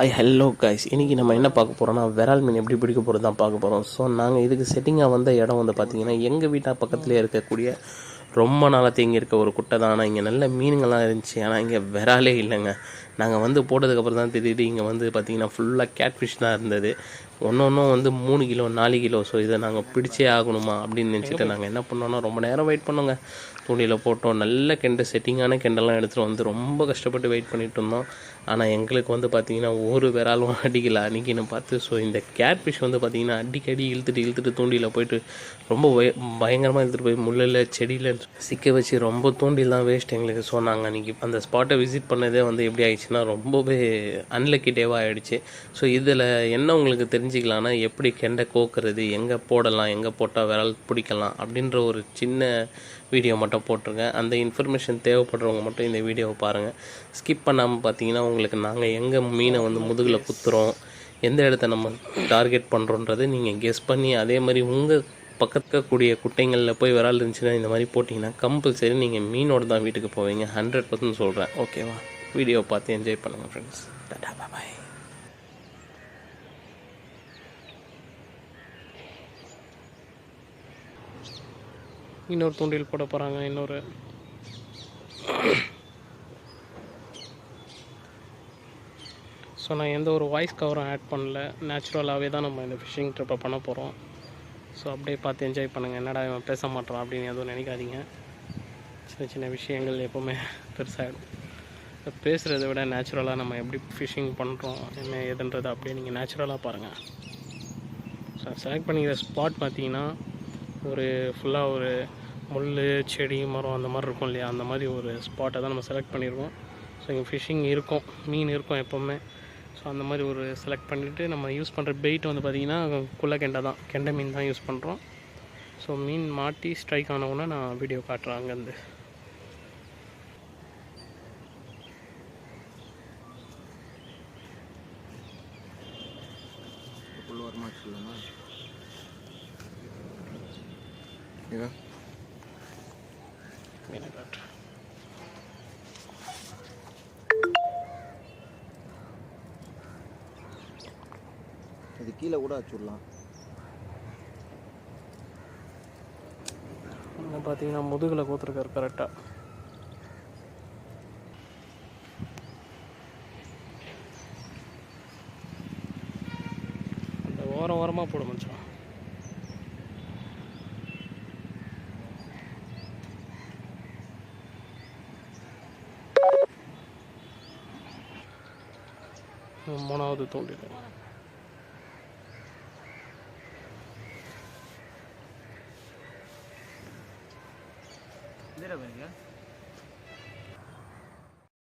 Hi hello guys இன்றைக்கி நம்ம என்ன பார்க்க போகிறோம்னா விரால் மீன் எப்படி பிடிக்க போகிறது தான் பார்க்க போகிறோம் ஸோ நாங்கள் இதுக்கு செட்டிங்காக வந்த இடம் வந்து பார்த்திங்கன்னா எங்கள் வீட்டா பக்கத்துலேயே இருக்கக்கூடிய ரொம்ப நாளாக தேங்கி இருக்க ஒரு குட்டை தான். ஆனால் இங்கே நல்ல மீனுங்கள்லாம் இருந்துச்சு. ஆனால் இங்கே விராலே இல்லைங்க. நாங்கள் வந்து போட்டதுக்கப்புறம் தான் தெரியுது. இங்கே வந்து பார்த்திங்கன்னா ஃபுல்லாக கேட்ஃபிஷ் தான் இருந்தது. ஒன்று ஒன்றும் வந்து மூணு கிலோ நாலு கிலோ. ஸோ இதை நாங்கள் பிடிச்சே ஆகணுமா அப்படின்னு நினச்சிட்டு நாங்கள் என்ன பண்ணோன்னா ரொம்ப நேரம் வெயிட் பண்ணோங்க. தூண்டியில் போட்டோம். நல்ல கெண்டை செட்டிங்கான கெண்டெல்லாம் எடுத்துகிட்டு வந்து ரொம்ப கஷ்டப்பட்டு வெயிட் பண்ணிட்டு இருந்தோம். ஆனால் எங்களுக்கு வந்து பார்த்திங்கன்னா ஒரு விராலும் அடிக்கல. அன்றைக்கின்னு பார்த்து ஸோ இந்த கேட்ஃபிஷ் வந்து பார்த்திங்கன்னா அடிக்கடி இழுத்துட்டு இழுத்துட்டு தூண்டியில் போயிட்டு ரொம்ப பயங்கரமாக இழுத்துட்டு போய் முள்ளில் செடியில் சிக்க வச்சு ரொம்ப தூண்டில் தான் வேஸ்ட் எங்களுக்கு. ஸோ நாங்கள் அன்றைக்கி அந்த ஸ்பாட்டை விசிட் பண்ணதே வந்து எப்படி ஆயிடுச்சுன்னா ரொம்பவே அன்லக்கி டேவாக ஆகிடுச்சு ஸோ இதில் என்ன உங்களுக்கு தெரிஞ்சு தெரிஞ்சுக்கலாம்னா எப்படி கெண்டை கோக்குறது எங்கே போடலாம் எங்கே போட்டால் விரல் பிடிக்கலாம் அப்படின்ற ஒரு சின்ன வீடியோ மட்டும் போட்டிருக்கேன். அந்த இன்ஃபர்மேஷன் தேவைப்படுறவங்க மட்டும் இந்த வீடியோவை பாருங்கள் ஸ்கிப் பண்ணாமல் பார்த்தீங்கன்னா உங்களுக்கு நாங்கள் எங்கே மீனை வந்து முதுகில் குத்துறோம் எந்த இடத்த நம்ம டார்கெட் பண்ணுறோன்றது நீங்கள் கெஸ் பண்ணி அதே மாதிரி உங்கள் பக்கத்துல கூடிய குட்டைங்களில் போய் விரால் இருந்துச்சுன்னா இந்த மாதிரி போட்டிங்கன்னா கம்பல்சரி நீங்கள் மீனோட தான் வீட்டுக்கு போவீங்க. ஹண்ட்ரட் பர்சன்ட் சொல்கிறேன் ஓகேவா வீடியோ பார்த்து என்ஜாய் பண்ணுங்கள் ஃப்ரெண்ட்ஸ் டாடா பாய் இன்னொரு தூண்டில் போட போகிறாங்க இன்னொரு. ஸோ நான் எந்த ஒரு வாய்ஸ் கவரும் ஆட் பண்ணல. நேச்சுரலாகவே தான் நம்ம இந்த ஃபிஷிங் ட்ரிப்பை பண்ண போகிறோம் ஸோ அப்படியே பார்த்து என்ஜாய் பண்ணுங்கள் என்னடா இவன் பேச மாட்டான் அப்படின்னு எதுவும் நினைக்காதீங்க. சின்ன சின்ன விஷயங்கள் எப்போவுமே பெருசாகிடும் பேசுகிறத விட நேச்சுரலாக நம்ம எப்படி ஃபிஷிங் பண்ணுறோம் என்ன ஏதுன்றதை அப்படியே நீங்கள் நேச்சுரலாக பாருங்கள் ஸோ செலக்ட் பண்ணிக்கிற ஸ்பாட் பார்த்தீங்கன்னா ஒரு ஃபுல்லாக ஒரு முள் செடி மரம் அந்த மாதிரி இருக்கும் இல்லையா? அந்த மாதிரி ஒரு ஸ்பாட்டை தான் நம்ம செலக்ட் பண்ணியிருக்கோம் ஸோ இங்கே ஃபிஷ்ஷிங் இருக்கும் மீன் இருக்கும் எப்போவுமே. ஸோ அந்த மாதிரி ஒரு செலக்ட் பண்ணிவிட்டு நம்ம யூஸ் பண்ணுற பெயிட் வந்து பார்த்திங்கன்னா குள்ள கெண்டை தான். கெண்டை மீன் தான் யூஸ் பண்ணுறோம் ஸோ மீன் மாட்டி ஸ்ட்ரைக் ஆனவுன்னா நான் வீடியோ காட்டுறேன் அங்கேருந்து. உள்ள இதா மீனை இது கீழே கூட வச்சுடலாம் இங்கே பார்த்தீங்கன்னா முதுகில் கோத்துருக்காரு கரெக்டாக அந்த ஓரம் ஓரமாக போட மச்சான். மூணாவது தூண்டில் இதில்